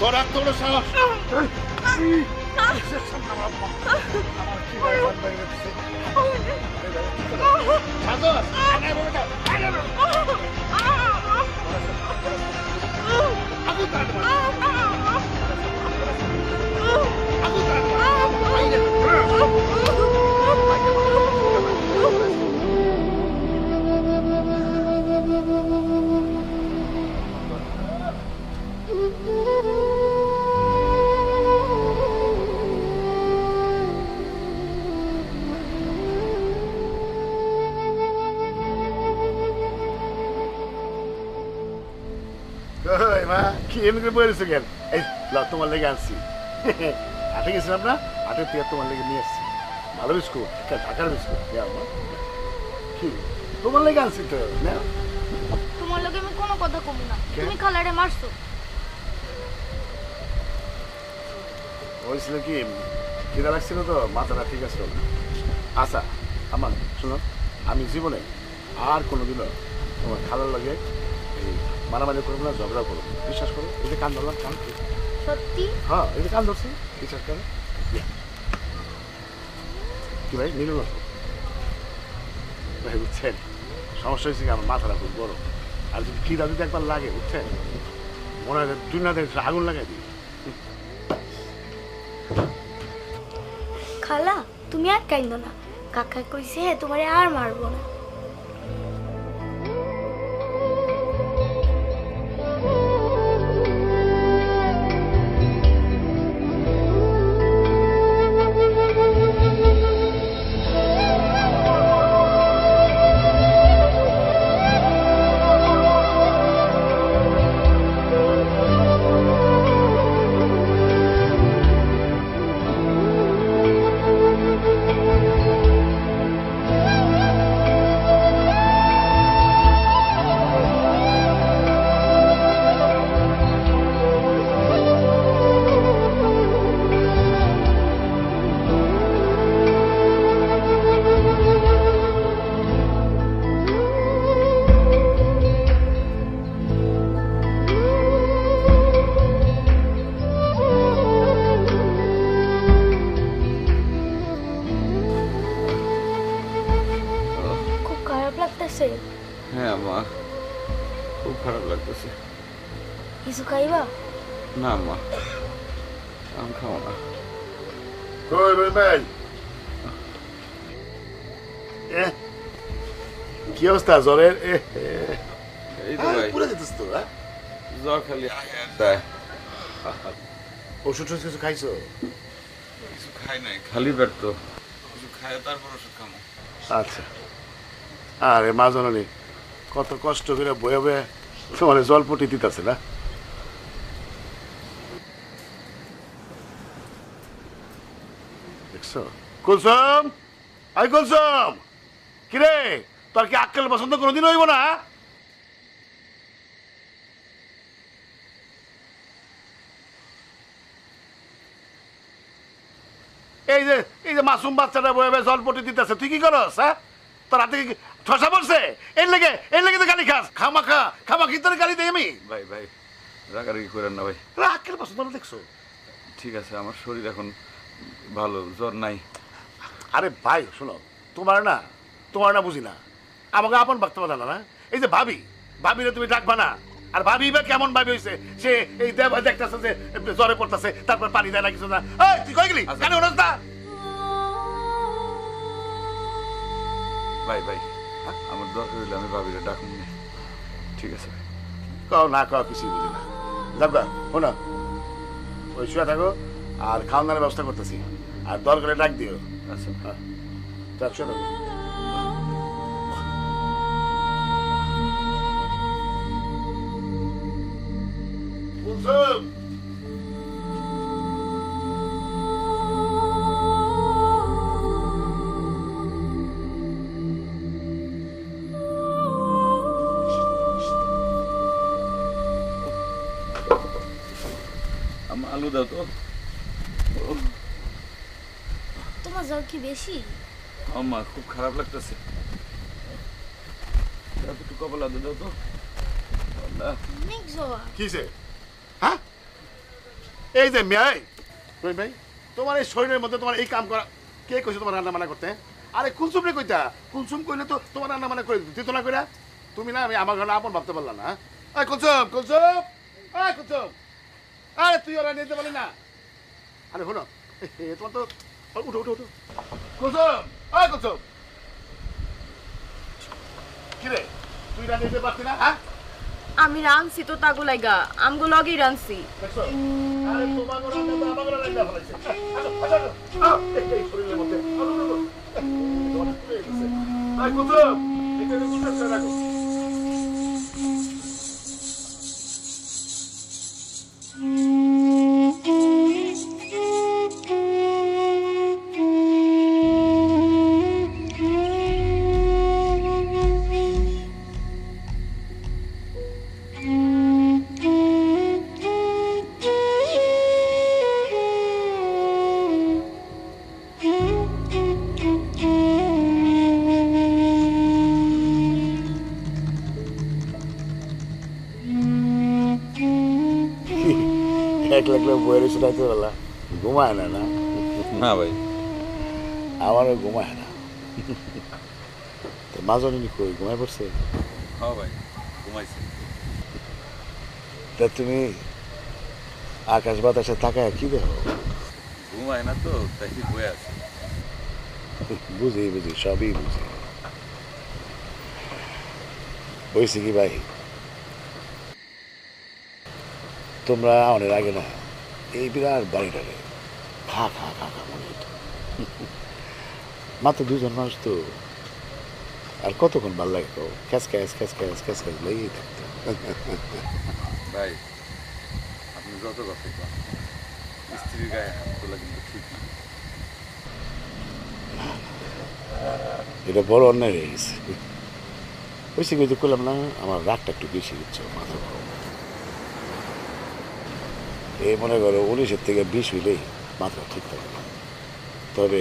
তোর বড় সাহস সাজস কি এমনি করে বলেছ কেন? এই লাও তোমার লেগে আনছি। হাটে গেছিলাম না? হাটের থেকে তোমার লেগে নিয়ে আসছি। ভালো বিস্কুট? ঢাকার বিস্কুট? কি তোমার লেগে আনছি তো না? তোমার লগে আমি কোনো কথা কমু না? তুমি খালারে মারছো। হয়েছিল কি? খিদা লাগছিল তো মাথাটা ঠিক আছে আচ্ছা আমার শোনো আমি জীবনে আর কোনোদিনও তোমার খালার লাগে মারামারি করব না ঝগড়া করব বিশ্বাস করো? এই যে কান ধরলাম কান সত্যি? হ্যাঁ এই যে কান ধরছি বিশ্বাস করো? কি ভাই নিল ভাই বুঝছেন সমস্যা হয়েছে আমার মাথাটা খুব বড় আর যদি খিদা যদি একবার লাগে বুঝছেন মনে হয় দুই না দেখে আগুন লাগাই দিই। খালা তুমি আর কাইন্দ না। কাকা কইছে তোমারে আর মারবো না। লাগতেছে কিছু খাইবা না মা আমি খাব না কই ভাই ভাই এ, কি অবস্থা জ্বরের এ, এই তো ভাই পুরো যেতেছ তো? জ্বর খালি দেয় ওষুধ কিছু খাইছো কিছু খাই নাই খালি পেট তো কিছু খাই তারপর ওষুধ খামো আচ্ছা আরে মা জননী কত কষ্ট করে বয়ে বয়ে তোমার জলপটি দিতেছে না? কুলসুম? আই কুলসুম! কিরে, তোর কি আক্কেল পছন্দ কোনোদিন হইব না? এই যে এই যে মাসুম বাচ্চাটা বয়ে জলপটি দিতেছে, তুই কি করস হ্যাঁ? তোর হাতে ঠসা পড়ছে? এর লেগে এর লেগে তো গালি খাস। খামা খা খামা কি তোর গালি দেই আমি। ভাই ভাই রাগারাগি করেন না ভাই। আক্কেল পছন্দ না দেখছ? ঠিক আছে আমার শরীর এখন ভালো জ্বর নাই। আরে ভাই শোনো তোমার না তোমার না বুঝি না। আমাকে আপন ভাবতে পারো না এই যে ভাবি ভাবি ভাবিরে তুমি ডাকবা না। আর ভাবি বা কেমন ভাবি হয়েছে সে এই দেব দেখতেছে যে জ্বরে পড়তেছে তারপর পানি দেয় না কিছু না। এই তুই কই গেলি? আচ্ছা। কেন না? ভাই ভাই আমার দরকার হইলে আমি ভাবিরে ডাকুন ঠিক আছে। কও না কও কিছুই বুঝি না। যাবগা শোনো। ওই শুয়ে থাকো আর খাওয়া দাওয়ার ব্যবস্থা করতেছি। আর দরকারে ডাক দিও। আচ্ছা। হ্যাঁ। যা শুয়ে থাকো। কুলসুম বেশি? আমা খুব খারাপ লাগতেছে। একটু কপাল আদা দাও তো। অনেক কিসে হ্যাঁ? এই যে মেয়ে রহিম ভাই তোমার এই শরীরের মধ্যে তোমার এই কাম করা কে কইছে তোমার রান্না মানা করতে? আরে কুলসুম রে কইতা। কুলসুম কইলে তো তোমার রান্না মানা করে দিত না কইরা। তুমি না আমি আমার ঘরে আপন ভাবতে পারলাম না এই কুলসুম কুলসুম এই কুলসুম। আরে তুই ওরা নিতে পারলি না। আরে শোনো এ, এ, তোমার তো উঠো উঠো উঠো। কুলসুম এই কুলসুম কি তুই রান্না নিতে পারতি না হ্যাঁ? আমি রানছি তো তাগো লাইগা আমগো লগেই রানছি আরে তোমার ঘরে রান্না তো আমার ঘরে রান্না ফেলাইছে। আও, এই, শরীরের মধ্যে। পুড়ে কুসুম, এটা একটু রাখো। একলা একলা বইয়ের এসে রাখতে ঘুমায় না না? না ভাই। আমারও ঘুমায় না। তো মাজনী কই ঘুমায় পড়ছে? হ্যাঁ ভাই ঘুমাইছি। তা তুমি আকাশ বাতাসে তাকায় কি দেখো? ঘুমায় না তো তাই বয়ে আছে? বুঝি বুঝি সবই বুঝি। হয়েছে কি ভাই? তোমরা অনেক আগে না এই বিরাট বাড়িটারে খা খা খা খা মনে হতো। মাত্র দুজন মানুষ তো। আর কতক্ষণ ভালো লাগে তো ক্যাস ক্যাস ক্যাস ক্যাস ক্যাস ক্যাস লেগেই থাকতো। ভাই আপনি যত কথা স্ত্রীর গায়ে হাত তোলা কিন্তু ঠিক না। এটা বড় অন্যায় হয়ে গেছে। ওই যে করলাম না আমার রাগটা একটু বেশি দিচ্ছে মাথা গরম এই মনে করো উনিশের থেকে বিশ হইলেই মাথা ঠিক থাকে। তবে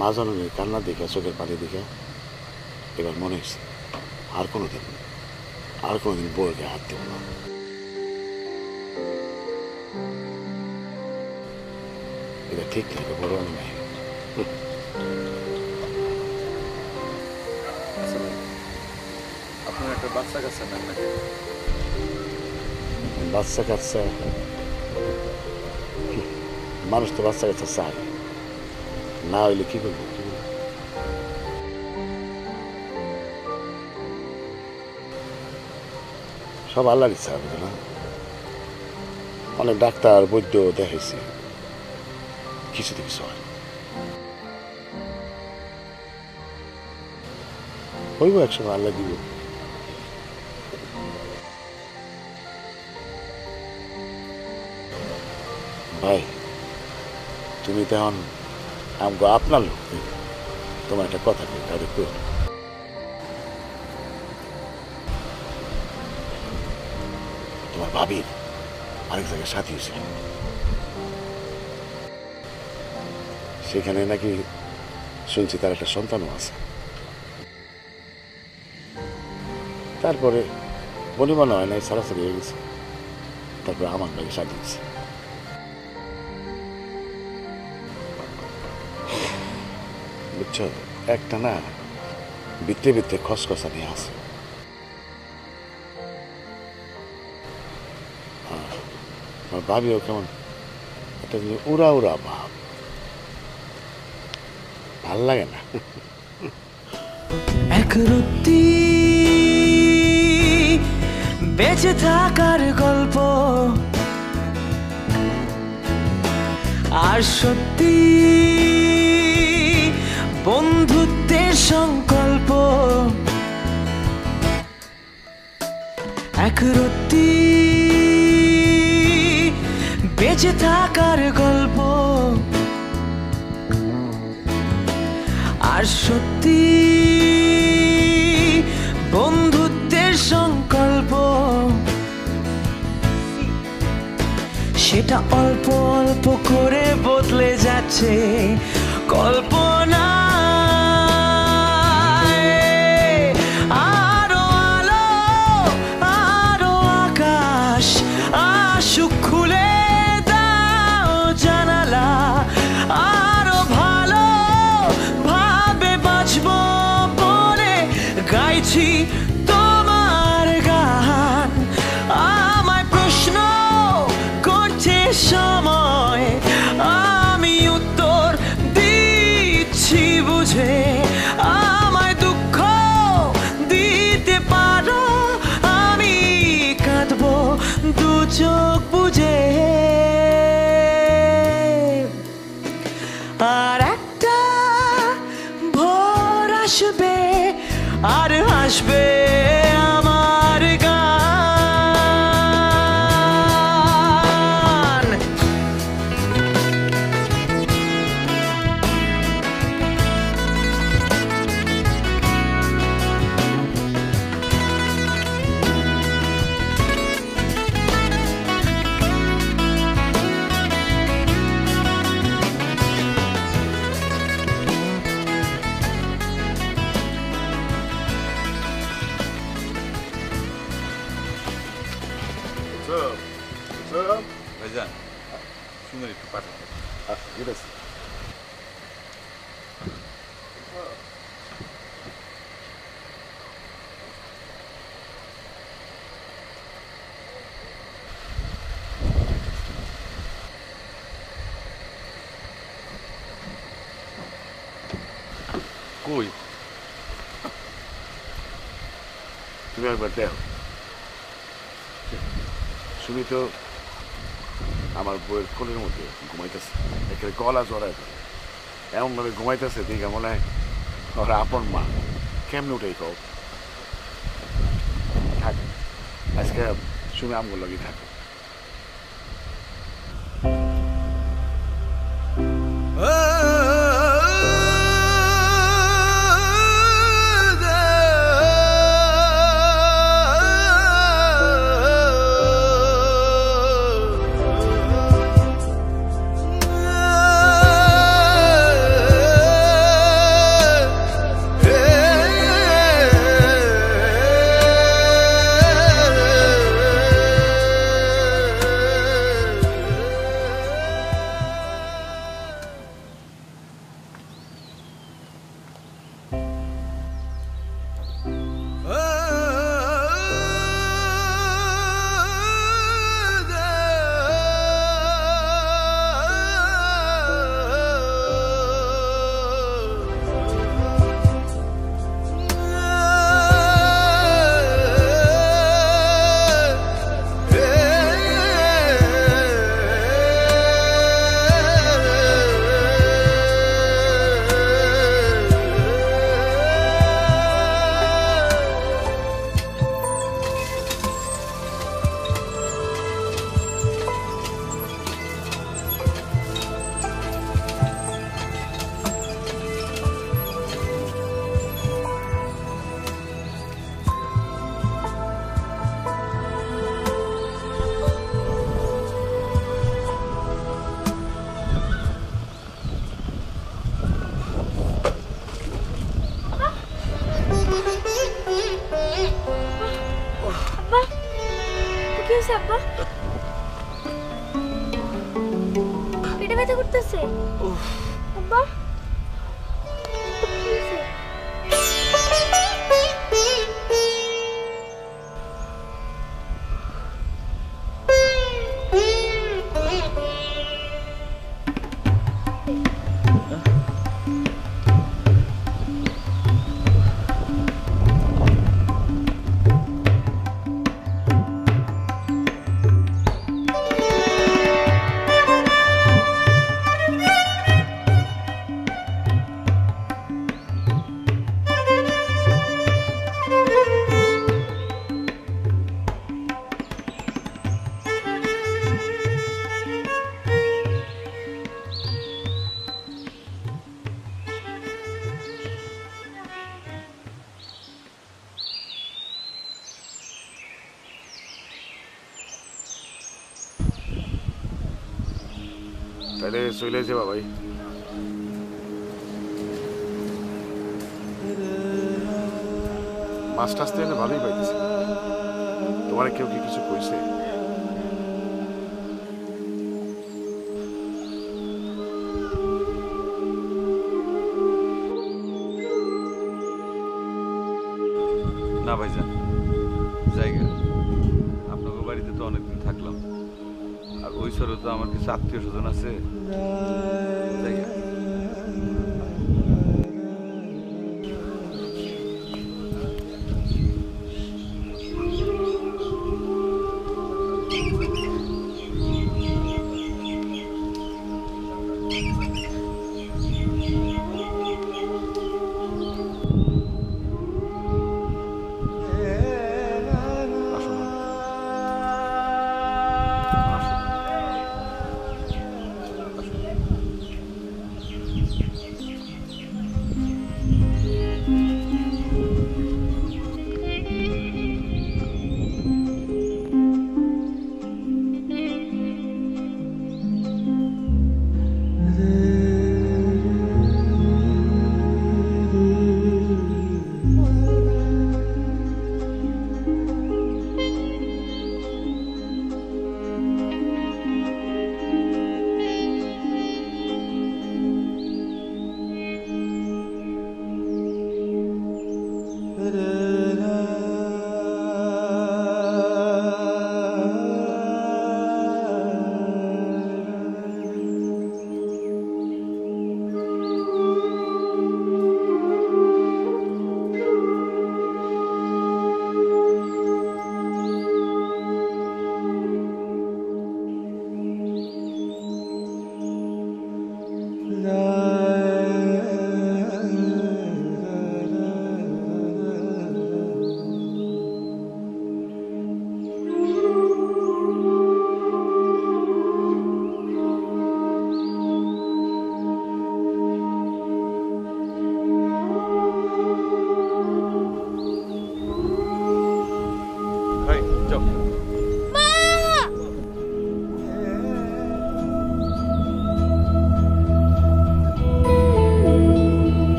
মা কান্না দেখে, চোখের পানি দেখে এবার মনে হয়েছে আর কোনো দিন আর কোনো দিন বউকে হাত দেব না। এটা ঠিক এটা বড় অন্যায় আচ্ছা ভাই আপনার একটা বাচ্চা কাচ্চা নেন বাচ্চা কাচ্চা মানুষ তো বাচ্চা কাচ্চা চায়। না হইলে কি করব? সব আল্লাহর ইচ্ছা হবে না? অনেক ডাক্তার, বৈদ্য দেখেছি কিছুতে কিছু হয়। হইব একসময়, আল্লাহ দিব। ভাই, তুমি তখন আমগো আপনার লোক তোমার একটা কথা কই কই? তোমার ভাবির আরেক জায়গায় সাথী হয়েছিল। সেখানে নাকি শুনছি তার একটা সন্তানও আছে। তারপরে বনিমনা হয় নাই, সারাসারি হয়ে গেছে। তারপরে আমার লাগে সাথী বুঝছ একটা না, বিত্তে বিত্তে খসখসা নিয়ে আসে। আর আমার ভাবিও কেমন একটা যে উড়া উড়া ভাব। ভালো লাগে না। এক রত্তি বেঁচে থাকার গল্প। আর সত্যি সংকল্প। এক রত্তি বেঁচে থাকার গল্প। আর সত্যি বন্ধুত্বের সংকল্প। সেটা অল্প অল্প করে বদলে যাচ্ছে। কল্পনা should ইউসুফ ইউসুফ ভাইজান সুন্দর একটু পাঠাতে আচ্ছা ঠিক আছে কই তুমি একবার দেখো সুমি তো আমার বইয়ের কোলের মধ্যে ঘুমাইতেছে। একেবারে গলা জড়ায় ধরে। এমনভাবে ঘুমাইতেছে দেখে মনে হয় ওরা আপন মা। কেমনে উঠেই কও? থাক, আজকে সুমি আমগুলো লাগি থাকে। আব্বা কি হয়েছে আব্বা? পেটে ব্যথা করতেছে। আব্বা? তাহলে চলে যাবা ভাই মাছ টাছ তো এনে ভালোই পাইতেছি তোমার কেউ কি কিছু কইছে না ভাইজান তো আমার কিছু আত্মীয় স্বজন আছে।